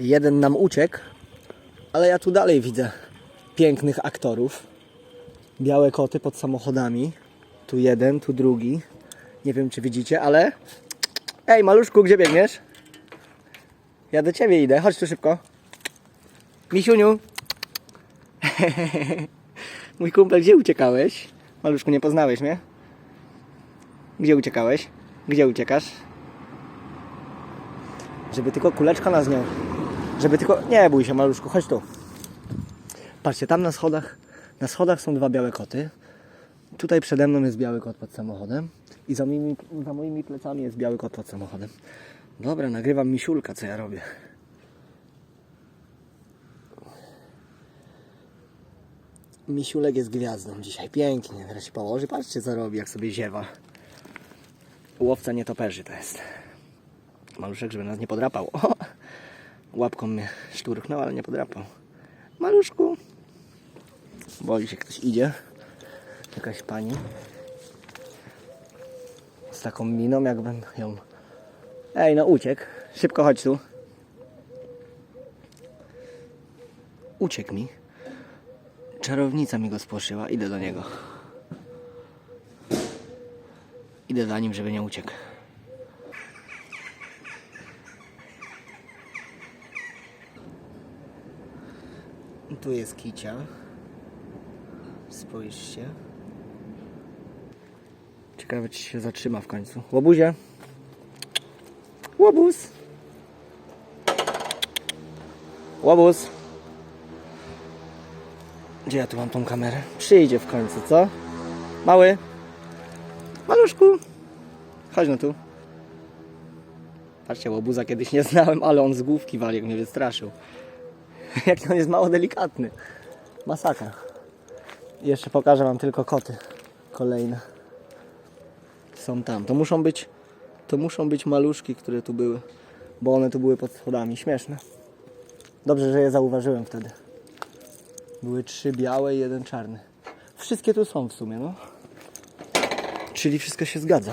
Jeden nam uciekł, ale ja tu dalej widzę pięknych aktorów. Białe koty pod samochodami. Tu jeden, tu drugi. Nie wiem, czy widzicie, ale... Ej, maluszku, gdzie biegniesz? Ja do ciebie idę, chodź tu szybko. Misiuniu. Mój kumpel, gdzie uciekałeś? Maluszku, nie poznałeś mnie? Gdzie uciekałeś? Gdzie uciekasz? Żeby tylko kuleczka nas nie... Żeby tylko... Nie bój się, maluszku, chodź tu. Patrzcie, tam na schodach, na schodach są dwa białe koty. Tutaj przede mną jest biały kot pod samochodem. I za moimi, za moimi plecami jest biały kot pod samochodem. Dobra, nagrywam misiulka, co ja robię. Misiulek jest gwiazdą dzisiaj. Pięknie. Teraz się położy. Patrzcie, co robi, jak sobie ziewa. Łowca nietoperzy to jest. Maluszek, żeby nas nie podrapał. O! Łapką mnie szturchnął, ale nie podrapał. Maluszku. Boi się, ktoś idzie. Jakaś pani. Z taką miną, jakbym ją... Ej, no uciekł. Szybko chodź tu. Uciekł mi. Czarownica mi go spłoszyła. Idę do niego. Idę za nim, żeby nie uciekł. Tu jest kicia. Spójrzcie. Ciekawe, czy się zatrzyma w końcu. Łobuzie. Łobuz. Łobuz. Gdzie ja tu mam tą kamerę? Przyjdzie w końcu, co? Mały. Maluszku. Chodź no tu. Patrzcie, łobuza kiedyś nie znałem, ale on z główki wali, jak mnie wystraszył. jak on jest mało delikatny. Masakra. Jeszcze pokażę wam tylko koty. Kolejne. Są tam. To muszą być to muszą być maluszki, które tu były. Bo one tu były pod schodami. Śmieszne. Dobrze, że je zauważyłem wtedy. Były trzy białe i jeden czarny. Wszystkie tu są w sumie, no. Czyli wszystko się zgadza.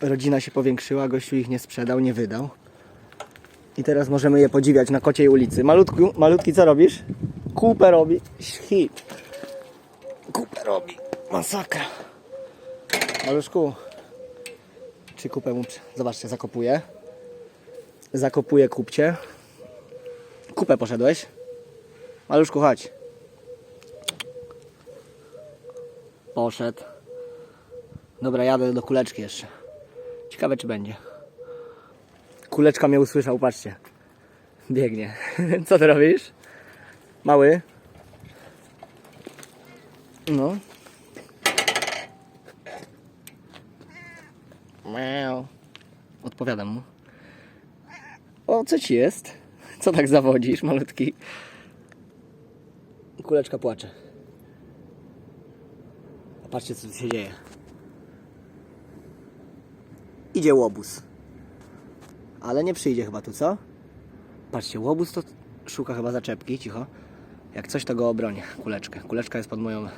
Rodzina się powiększyła, gościu ich nie sprzedał, nie wydał. I teraz możemy je podziwiać na kociej ulicy. Malutku, malutki, co robisz? Kupę robi. Hit. Kupę robi. Masakra. Maluszku. Czy kupę mu... Zobaczcie, zakopuje. Zakopuje kupcie. Kupę poszedłeś. Maluszku, chodź. Poszedł. Dobra, jadę do kuleczki jeszcze. Ciekawe, czy będzie. Kuleczka mnie usłyszał, patrzcie. Biegnie. Co ty robisz? Mały? No. Miau. Odpowiadam mu. O, co ci jest? Co tak zawodzisz, malutki? Kuleczka płacze. Patrzcie, co tu się dzieje. Idzie łobuz. Ale nie przyjdzie chyba tu, co? Patrzcie, łobuz to szuka chyba zaczepki, cicho. Jak coś, to go obronię. Kuleczkę. Kuleczka jest pod moją...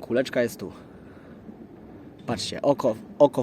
Kuleczka jest tu. Patrzcie, oko, oko